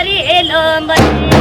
নজরি এলো মনে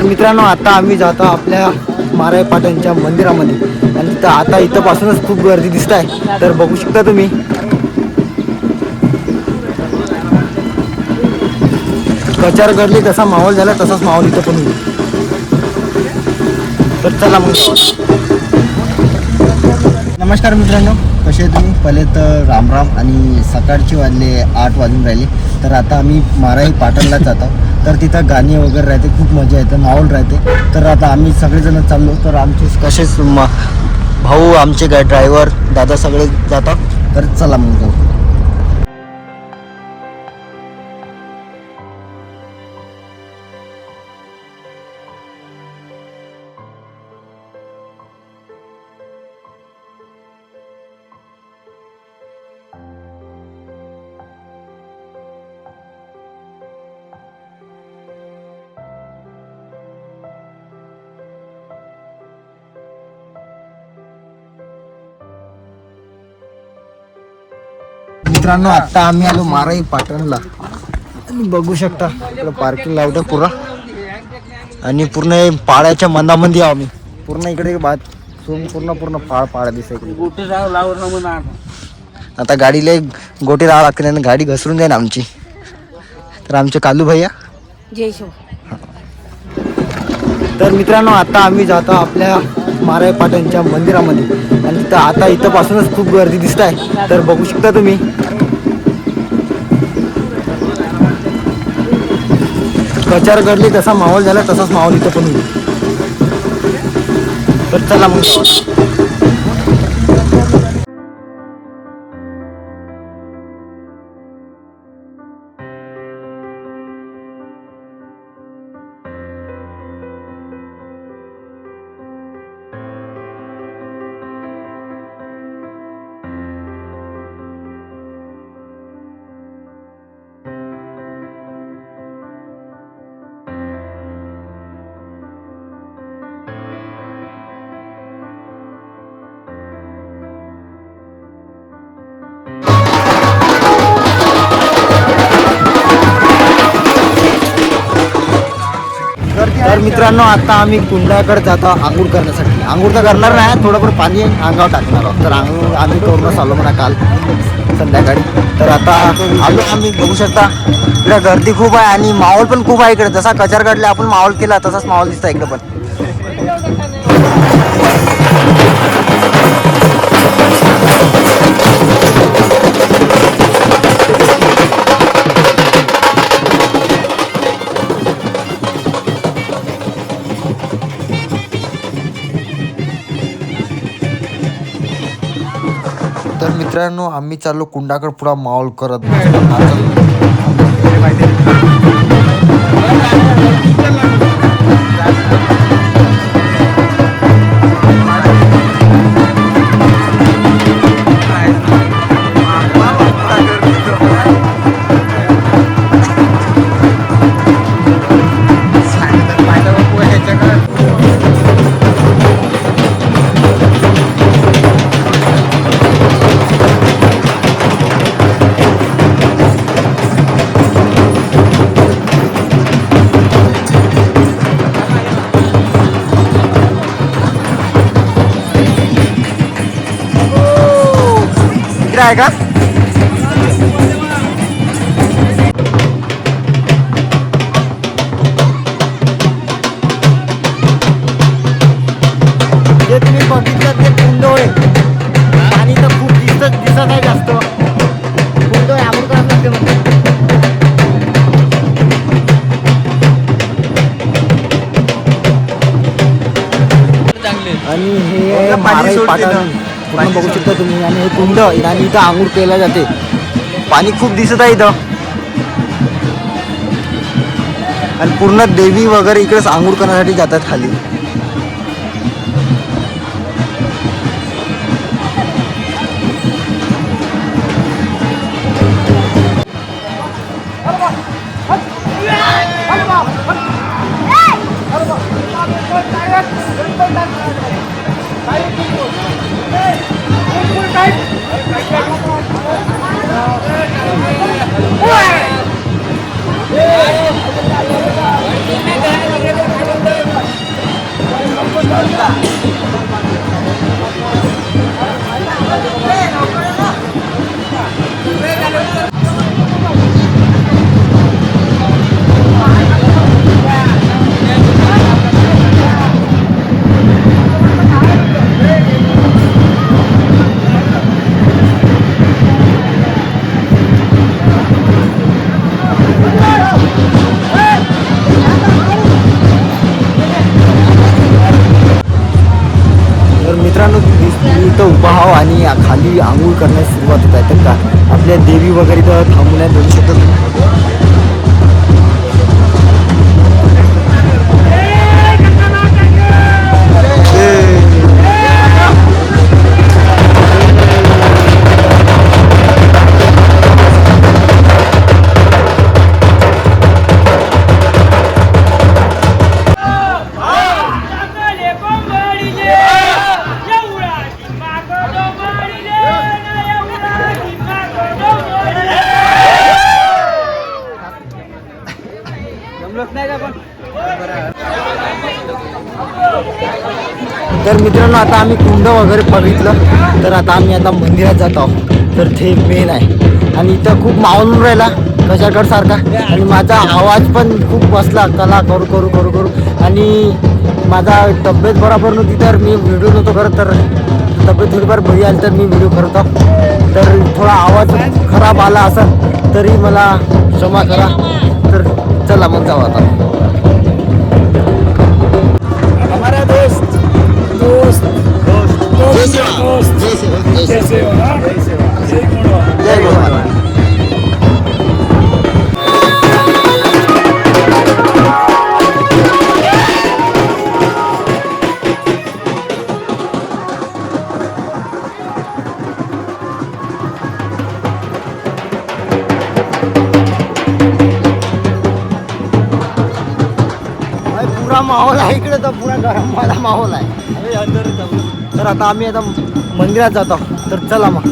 तर मित्रांनो आता आम्ही जातो आपल्या माराय पाटणच्या मंदिरामध्ये. आणि तिथं आता इथंपासूनच खूप गर्दी दिसत आहे तर बघू शकता तुम्ही. प्रचार गडली तसा माहोल झाला तसाच माहोल इथं पण होईल. तर चला मग. नमस्कार मित्रांनो कसे आहे तुम्ही? पहिले तर राम राम आणि सकाळचे वाजले आठ वाजून राहिले. तर आता आम्ही माराई पाटणला जातो. तर तिथं गाणी वगैरे राहते खूप मजा येते माहोल राहते. तर आता आम्ही सगळेजण चाललो तर आमचे कसेच म- भाऊ आमचे गाय ड्रायव्हर दादा सगळे जातात. तर चला मग जाऊ. मित्रांनो आता आम्ही आलो माराई पाटणला. आणि बघू शकता इकडं पार्किंग लावतं पुरा. आणि पूर्ण पाळ्याच्या मंदामंदी आहो आम्ही. पूर्ण इकडे बात सोन पूर्ण पूर्ण पाळ पाळ दिसत इकडे. आता गाडीला एक गोटी राहा लागते आणि गाडी घसरून जाईल आमची. तर आमचे कालू भैया. तर मित्रांनो आता आम्ही जातो आपल्या माराय पाटणच्या मंदिरामध्ये. आणि तिथं आता इथं पासूनच खूप गर्दी दिसत आहे तर बघू शकता तुम्ही. प्रचार घडले तसा माहोल झाला तसाच माहोल इथं पण होईल. तर चला मग. मित्रांनो आता आम्ही कुंडाकडे जातो आंघोळ करण्यासाठी. आंघोळ तर करणार नाही थोडंफार पाणी अंगावर टाकणार आहोत. तर आंघोळ आम्ही करूनच आलो म्हणा काल संध्याकाळी. तर आता आलो आम्ही बघू शकता इकडे गर्दी खूप आहे आणि माहोल पण खूप आहे इकडे. जसा कचर आपण माहोल केला तसाच माहोल दिसता इकडे पण. तर मित्रांनो आम्ही चाललो कुंडाकडपुरा माहोल करत. आहे का? जे तुम्ही बघितलं ते कुंड होय पाणी तर खूप दिसत दिसत आहे जास्त. कुंड आहे आपण काय म्हणते म्हणते आणि हे आहे पाणी बघू शकता तुम्ही. आणि हे कुंड आणि इथं आंघोळ केल्या जाते. पाणी खूप दिसत आहे इथं. आणि पूर्ण देवी वगैरे इकडेच आंघोळ करण्यासाठी जातात खाली. तर मित्रांनो आता आम्ही कुंड वगैरे बघितलं. तर आता आम्ही आता मंदिरात जात आहोत. तर ते मेन आहे. आणि इथं खूप मावून राहिला कशाकड सारखा. आणि माझा आवाज पण खूप बसला कला करू करू करू करू. आणि माझा तब्येत बरोबर नव्हती तर मी व्हिडिओ नव्हतो करत तर तब्येत थोडीफार बरी आली तर मी व्हिडिओ करत तर थोडा आवाज खराब आला असेल तरी मला क्षमा करा. तर चला मग जाऊ आता हमारा दोस्त दोस्त दोस्त जय सेवक जय सेवक जय गुरुवार भाई, पुरा माहोल आहे इकडे तर पुरा गरम वाला माहोल आहे. तर आता आम्ही आता मंदिरात जातो. तर चला मग.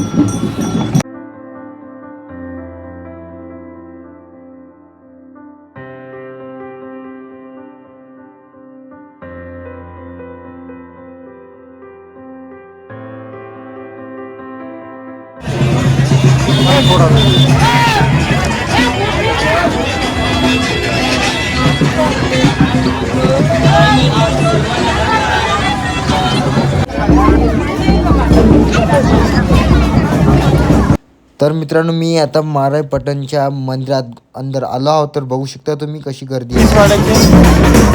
तर मित्रांनो मी आता माराय पटनच्या मंदिरात अंदर आलो आहोत. तर बघू शकता तुम्ही कशी गर्दी आहे.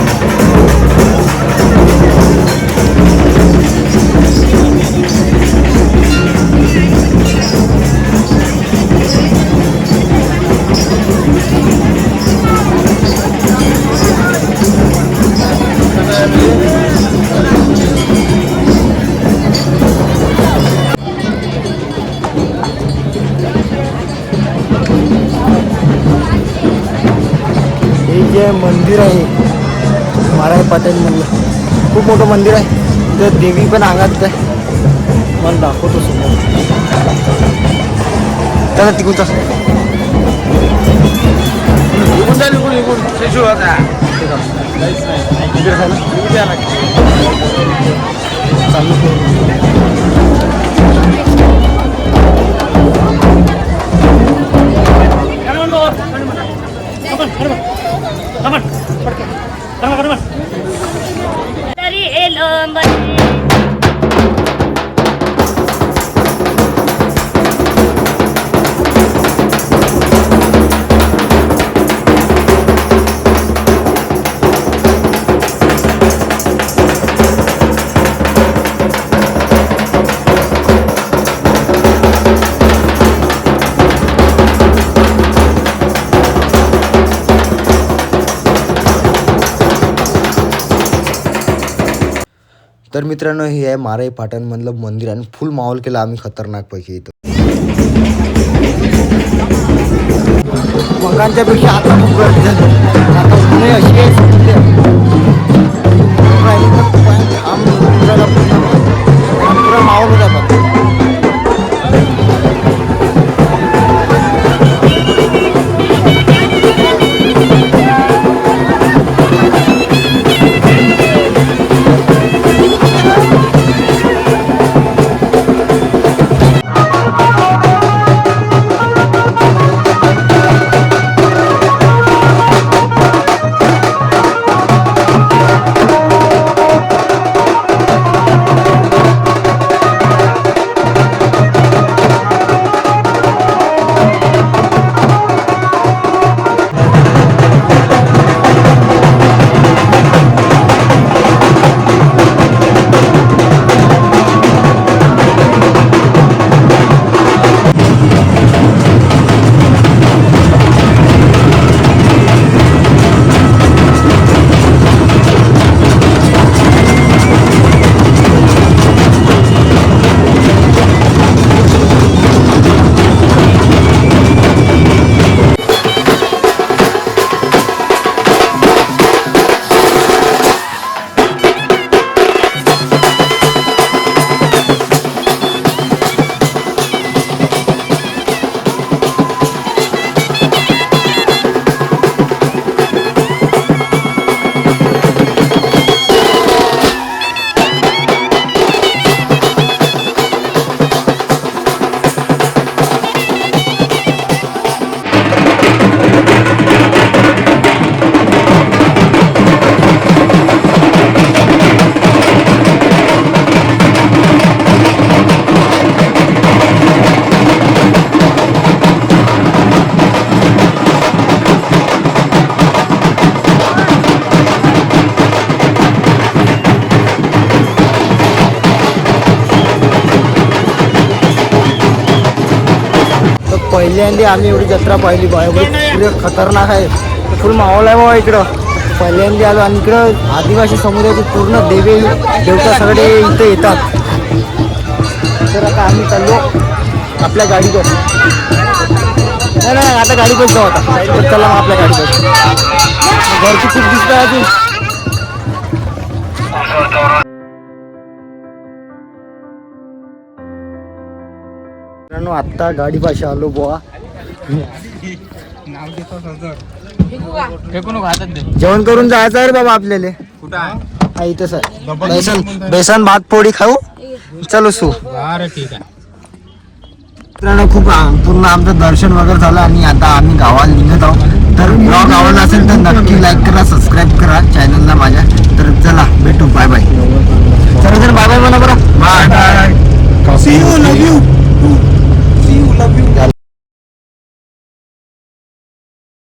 जे मंदिर आहे माराय पाटण मंदिर. खूप मोठं मंदिर आहे. तर देवी पण अंगात आहे. मला दाखवतो समोर. चला तिकडून चल. तर मित्रांनो हे आहे माराई पाटणमधलं मंदिर आणि फुल माहोल केला आम्ही खतरनाकपैकी इथं. मगांच्या पेक्षा आता खूप गर्दी झाली. आता अशी आहे पहिल्यांदा आम्ही एवढी जत्रा पाहिली बा एवढी खतरनाक आहे. फुल माहोल आहे बाबा इकडं. पहिल्यांदा आलो आणि इकडं आदिवासी समुदायाचे पूर्ण देवे देवता सगळे इथे येतात. तर आता आम्ही चाललो आपल्या गाडीवर. नाही नाही आता गाडीवर जाऊ आता. चला मग आपल्या गाडीवर. घरची खूप दिसत आहे अजून आत्ता गाडी पाशी आलो बुवा. जेवण करून जायचं आहे रे बाबा आपल्याला. हा इथंच आहे बेसन बेसन भात पोळी खाऊ? चलो सू. मित्रांनो खूप आ- पूर्ण आमचं दर्शन वगैरे झालं आणि आता आम्ही गावाला निघत आहोत. तर ब्लॉग आवडला असेल तर नक्की लाईक करा सबस्क्राईब करा चॅनलला माझ्या. तर चला भेटू. बाय बाय चला तर बाय बाय म्हणा बरं. Bye bye Tá love